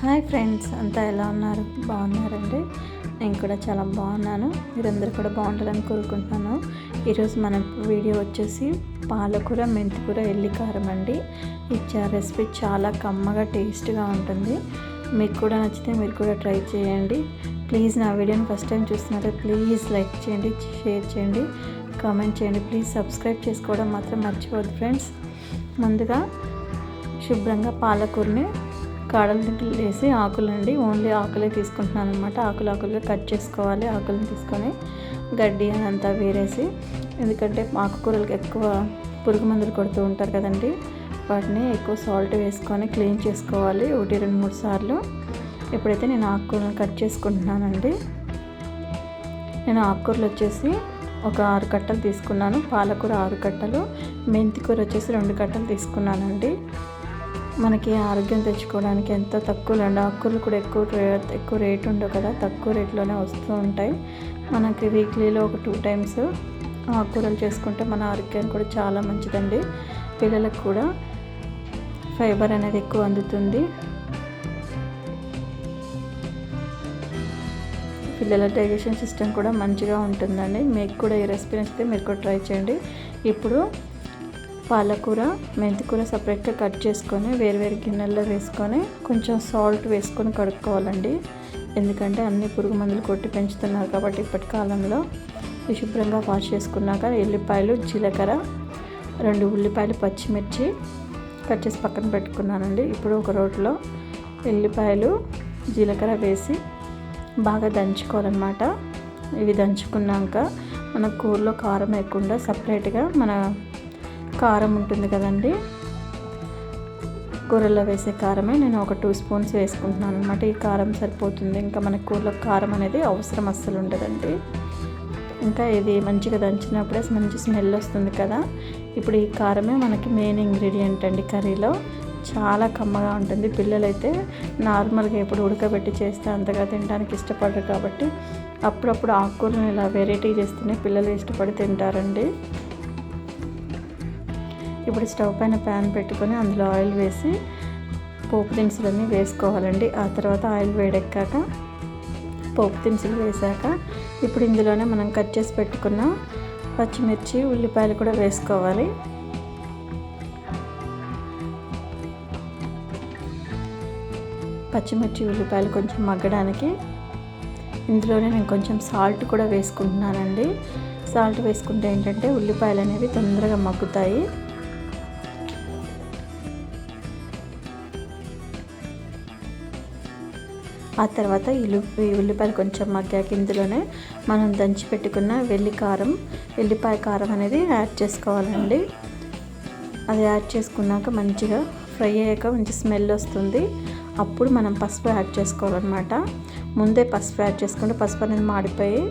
Hi friends అంతా ఎలా ఉన్నారు? బాగున్నారండి? నేను కూడా చాలా బాగున్నాను. మీరందరూ కూడా బాగుండాలని కోరుకుంటున్నాను. ఈరోజు మన వీడియో వచ్చేసి పాలకూర మెంతికూర ఎల్లికారం అండి. ఈ రెసిపీ చాలా కమ్మగా టేస్ట్గా ఉంటుంది. మీకు కూడా నచ్చితే మీరు కూడా ట్రై చేయండి. ప్లీజ్ నా వీడియోని ఫస్ట్ టైం చూస్తున్నారు ప్లీజ్ లైక్ చేయండి షేర్ చేయండి కామెంట్ చేయండి. ప్లీజ్ సబ్స్క్రైబ్ చేసుకోవడం మాత్రం మర్చిపోదు ఫ్రెండ్స్. ముందుగా శుభ్రంగా పాలకూరని కాడలు వేసి ఆకులండి ఓన్లీ ఆకులే తీసుకుంటున్నాను అనమాట ఆకులు ఆకులుగా కట్ చేసుకోవాలి ఆకులను తీసుకొని గడ్డి అదంతా వేరేసి. ఎందుకంటే ఆకుకూరలకు ఎక్కువ పురుగు మందులు కొడుతూ ఉంటారు కదండి వాటిని ఎక్కువ సాల్ట్ వేసుకొని క్లీన్ చేసుకోవాలి ఒకటి రెండు మూడు సార్లు. ఎప్పుడైతే నేను ఆకుకూరలను కట్ చేసుకుంటున్నానండి నేను ఆకుకూరలు వచ్చేసి ఒక ఆరు కట్టలు తీసుకున్నాను. పాలకూర ఆరు కట్టలు మెంతికూర వచ్చేసి రెండు కట్టలు తీసుకున్నానండి. మనకి ఆరోగ్యం తెచ్చుకోవడానికి ఎంతో తక్కువ ఆకుకూరలు కూడా ఎక్కువ ఎక్కువ రేట్ ఉండవు కదా తక్కువ రేట్లోనే వస్తూ ఉంటాయి. మనకి వీక్లీలో ఒక టూ టైమ్స్ ఆకుకూరలు చేసుకుంటే మన ఆరోగ్యానికి కూడా చాలా మంచిదండి. పిల్లలకు కూడా ఫైబర్ అనేది ఎక్కువ అందుతుంది. పిల్లల డైజెషన్ సిస్టమ్ కూడా మంచిగా ఉంటుందండి. మీకు కూడా ఈ రెసిపీ నచ్చితే మీరు కూడా ట్రై చేయండి. ఇప్పుడు పాలకూర మెంతికూర సపరేట్గా కట్ చేసుకొని వేరు వేరు గిన్నెల్లో వేసుకొని కొంచెం సాల్ట్ వేసుకొని కడుక్కోవాలండి. ఎందుకంటే అన్ని పురుగు మందులు కొట్టి పెంచుతున్నారు కాబట్టి ఇప్పటి కాలంలో శుభ్రంగా వాష్ చేసుకున్నాక ఎల్లిపాయలు జీలకర్ర రెండు ఉల్లిపాయలు పచ్చిమిర్చి కట్ చేసి పక్కన పెట్టుకున్నానండి. ఇప్పుడు ఒక రోట్లో ఎల్లిపాయలు జీలకర్ర వేసి బాగా దంచుకోవాలన్నమాట. ఇవి దంచుకున్నాక మన కూరలో కారం వేయకుండా సపరేట్గా మన కారం ఉంటుంది కదండి. కూరల్లో వేసే కారమే నేను ఒక టూ స్పూన్స్ వేసుకుంటున్నాను అనమాట ఈ కారం సరిపోతుంది. ఇంకా మన కూరలో కారం అనేది అవసరం అస్సలు ఉండదండి. ఇంకా ఇది మంచిగా దంచినప్పుడే మంచి స్మెల్ వస్తుంది కదా. ఇప్పుడు ఈ కారమే మనకి మెయిన్ ఇంగ్రీడియంట్ అండి కర్రీలో. చాలా కమ్మగా ఉంటుంది. పిల్లలైతే నార్మల్గా ఎప్పుడు ఉడకబెట్టి చేస్తే అంతగా తినడానికి ఇష్టపడరు కాబట్టి అప్పుడప్పుడు ఆకుకూరలను ఇలా వెరైటీ చేస్తేనే పిల్లలు ఇష్టపడి తింటారండి. ఇప్పుడు స్టవ్ పైన ప్యాన్ పెట్టుకొని అందులో ఆయిల్ వేసి పోపు దినుసులన్నీ వేసుకోవాలండి. ఆ తర్వాత ఆయిల్ వేడెక్కాక పోపు దినుసులు వేసాక ఇప్పుడు ఇందులోనే మనం కట్ చేసి పెట్టుకున్న పచ్చిమిర్చి ఉల్లిపాయలు కూడా వేసుకోవాలి. పచ్చిమిర్చి ఉల్లిపాయలు కొంచెం మగ్గడానికి ఇందులోనే నేను కొంచెం సాల్ట్ కూడా వేసుకుంటున్నానండి. సాల్ట్ వేసుకుంటే ఏంటంటే ఉల్లిపాయలు అనేవి తొందరగా మగ్గుతాయి. ఆ తర్వాత ఇల్లు ఉల్లిపాయలు కొంచెం మగ్గాక ఇందులోనే మనం దంచి పెట్టుకున్న వెల్లి కారం వెల్లిపాయ కారం అనేది యాడ్ చేసుకోవాలండి. అది యాడ్ చేసుకున్నాక మంచిగా ఫ్రై అయ్యాక మంచి స్మెల్ వస్తుంది. అప్పుడు మనం పసుపు యాడ్ చేసుకోవాలన్నమాట. ముందే పసుపు యాడ్ చేసుకుంటే పసుపు అనేది మాడిపోయి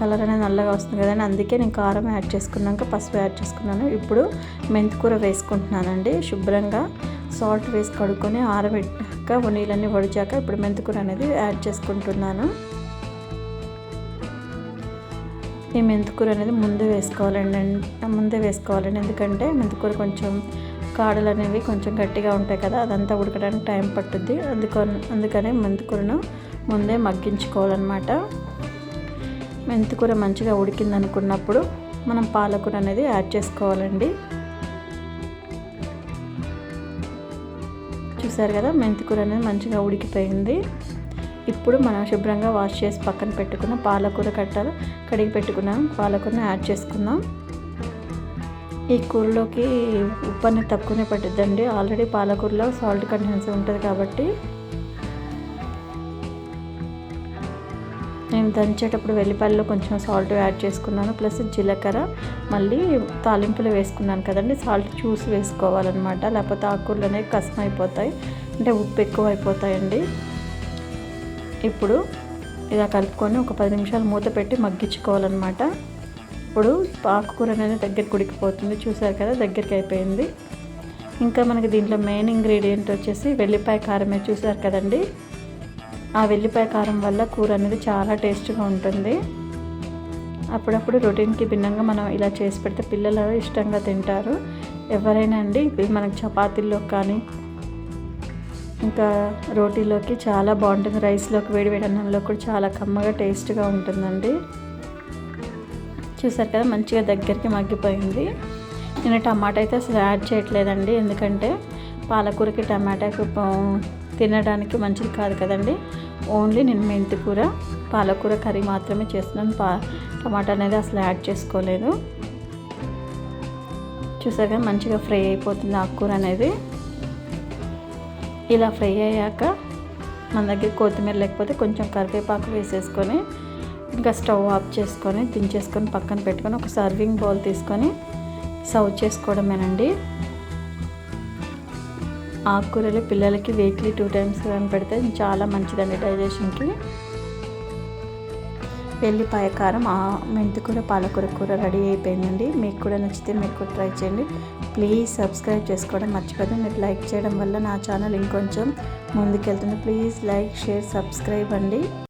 కలర్ అనేది నల్లగా వస్తుంది కదండి. అందుకే నేను కారం యాడ్ చేసుకున్నాక పసుపు యాడ్ చేసుకున్నాను. ఇప్పుడు మెంతికూర వేసుకుంటున్నానండి. శుభ్రంగా సాల్ట్ వేసి కడుక్కొని ఆరబెట్టాక నీళ్ళన్నీ వడిచాక ఇప్పుడు మెంతికూర అనేది యాడ్ చేసుకుంటున్నాను. ఈ మెంతికూర అనేది ముందే వేసుకోవాలండి. ముందే వేసుకోవాలండి. ఎందుకంటే మెంతికూర కొంచెం కాడలు అనేవి కొంచెం గట్టిగా ఉంటాయి కదా అదంతా ఉడకడానికి టైం పట్టుద్ది. అందుకని అందుకనే మెంతికూరను ముందే మగ్గించుకోవాలన్నమాట. మెంతికూర మంచిగా ఉడికింది అనుకున్నప్పుడు మనం పాలకూర అనేది యాడ్ చేసుకోవాలండి. చూసారు కదా మెంతికూర అనేది మంచిగా ఉడికిపోయింది. ఇప్పుడు మనం శుభ్రంగా వాష్ చేసి పక్కన పెట్టుకున్న పాలకూర కట్టాలు కడిగి పెట్టుకున్నాం. పాలకూరని యాడ్ చేసుకుందాం. ఈ కూరలోకి ఉప్పు అనేది తక్కువనే పడుతుందండి. ఆల్రెడీ పాలకూరలో సాల్ట్ కంటెన్స్ ఉంటుంది కాబట్టి నేను దంచేటప్పుడు వెల్లిపాయల్లో కొంచెం సాల్ట్ యాడ్ చేసుకున్నాను ప్లస్ జీలకర్ర మళ్ళీ తాలింపులు వేసుకున్నాను కదండి. సాల్ట్ చూసి వేసుకోవాలన్నమాట. లేకపోతే ఆకుకూరలు అనేవి కసం అయిపోతాయి అంటే ఉప్పు ఎక్కువ అయిపోతాయండి ఇప్పుడు ఇలా కలుపుకొని ఒక పది నిమిషాలు మూత పెట్టి మగ్గించుకోవాలన్నమాట. ఇప్పుడు ఆకుకూర అనేది దగ్గరికి ఉడికిపోతుంది చూసారు కదా దగ్గరికి అయిపోయింది. ఇంకా మనకి దీంట్లో మెయిన్ ఇంగ్రీడియంట్ వచ్చేసి వెల్లిపాయ కారమే చూసారు కదండి. ఆ వెల్లిపాయ కారం వల్ల కూర అనేది చాలా టేస్ట్గా ఉంటుంది. అప్పుడప్పుడు రొటీన్కి భిన్నంగా మనం ఇలా చేసి పెడితే పిల్లలు ఇష్టంగా తింటారు. ఎవరైనా అండి మనకు చపాతీల్లో కానీ ఇంకా రోటీలోకి చాలా బాగుంటుంది. రైస్లోకి వేడి వేడి అన్నంలో కూడా చాలా కమ్మగా టేస్ట్గా ఉంటుందండి. చూసారు కదా మంచిగా దగ్గరికి మగ్గిపోయింది. నేను టమాటా అయితే అసలు యాడ్ చేయట్లేదండి. ఎందుకంటే పాలకూరకి టమాటాకి తినడానికి మంచిది కాదు కదండి. ఓన్లీ నేను మెంతి కూర పాలకూర కర్రీ మాత్రమే చేస్తున్నాను. పా టమాటా అనేది అసలు యాడ్ చేసుకోలేదు. చూసాక మంచిగా ఫ్రై అయిపోతుంది ఆకుకూర అనేది. ఇలా ఫ్రై అయ్యాక మన దగ్గర కొత్తిమీర లేకపోతే కొంచెం కరివేపాకు వేసేసుకొని ఇంకా స్టవ్ ఆఫ్ చేసుకొని దించేసుకొని పక్కన పెట్టుకొని ఒక సర్వింగ్ బౌల్ తీసుకొని సర్వ్ చేసుకోవడమేనండి. ఆకుకూరలు పిల్లలకి వీక్లీ టూ టైమ్స్ కానీ పెడితే చాలా మంచిదండి డైజెషన్కి. వెల్లిపాయ కారం ఆ మెంతికూర పాలకూర కూర రెడీ అయిపోయిందండి. మీకు కూడా నచ్చితే మీరు కూడా ట్రై చేయండి. ప్లీజ్ సబ్స్క్రైబ్ చేసుకోవడం మర్చిపోదు మీరు లైక్ చేయడం వల్ల నా ఛానల్ ఇంకొంచెం ముందుకెళ్తుంది. ప్లీజ్ లైక్ షేర్ సబ్స్క్రైబ్ అండి.